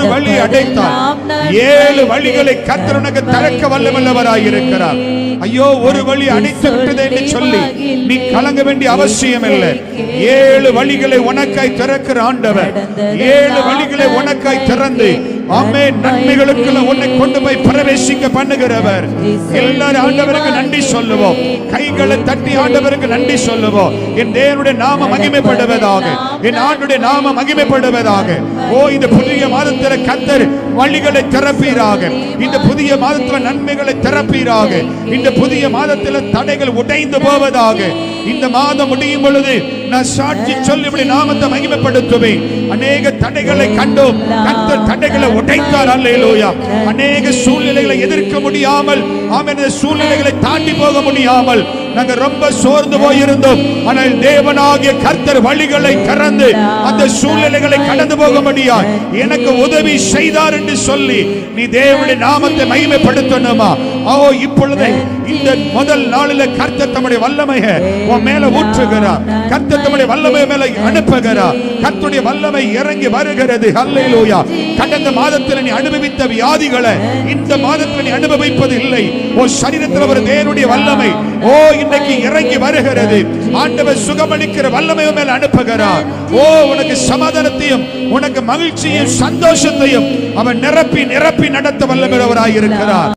ஒரு வழி அடைத்தார் ஏழு வழிகளை கர்த்தர் உனக்கு திறக்க வல்லவல்லவராய் இருக்கிறார். ஐயோ ஒரு வழி அடைத்து விட்டது என்று சொல்லி நீ கலங்க வேண்டிய அவசியம் இல்லை. ஏழு வழிகளை உனக்காய் திறக்கிற ஆண்டவர். ஏழு வழிகளை உனக்காய் திறந்து ஆமே நன்மைகளுக்குள்ள உன்னை கொண்டு போய் பிரவேசிக்க பண்ணுகிறவர். எல்லாரும் ஆண்டவருக்கு நன்றி சொல்லுவோம். கைகளை தட்டி ஆண்டவருக்கு நன்றி சொல்லுவோம். என் தேவனுடைய நாம மகிமைப்படுவதாக. என் ஆண்டுடைய நாம மகிமைப்படுவதாக. ஓ இந்த புதிய மாதத்தில கத்தர் வழிகளை திறப்பீராக. இந்த புதிய மாதத்துல நன்மைகளை திறப்பீராக. இந்த புதிய மாதத்துல தடைகள் உடைந்து போவதாக. இந்த மாதம் முடியும் பொழுது நான் சாட்சி சொல்லி இப்படி நாமத்தை மகிமைப்படுத்துவேன். அநேக தடைகளை கண்டோம். கத்த தடைகளை உடைத்தார். அல்லேலோயா. அநேக சூழ்நிலைகளை எதிர்க்க முடியாமல் ஆமென் சூழ்நிலைகளை தாண்டி போக முடியாமல் நாங்க ரொம்ப சோர்ந்து போயிருந்தோம். ஆனால் தேவனாகிய கர்த்தர் வழிகளை கறந்து அந்த சூழ்நிலைகளை கடந்து போக முடியாது எனக்கு உதவி செய்தார் என்று சொல்லி நீ தேவனுடைய நாமத்தை மகிமைப்படுத்தணுமா? ஓ இப்பொழுது இந்த முதல் நாளில கர்த்தர் தம்முடைய வல்லமைய உன் மேல ஊற்றுகிறார். கர்த்தர் தம்முடைய வல்லமை மேல அனுப்புகிறார் கத்துடைய வல்லமை இறங்கி வருகிறது. ஹல்லேலூயா கடந்த மாதத்தில் நீ அனுபவித்த வியாதிகளை இந்த மாதத்தில் நீ அனுபவிப்பது இல்லை ஓ சரீரத்தில் ஒரு தேவனுடைய வல்லமை ஓ இன்னைக்கு இறங்கி வருகிறது. ஆண்டவர் சுகமளிக்கிற வல்லமை மேல அனுப்புகிறார் ஓ உனக்கு சமாதானத்தையும் உனக்கு மகிழ்ச்சியும் சந்தோஷத்தையும் அவன் நிரப்பி நிரப்பி நடத்த வல்லமையுள்ளவராய் இருக்கிறார்.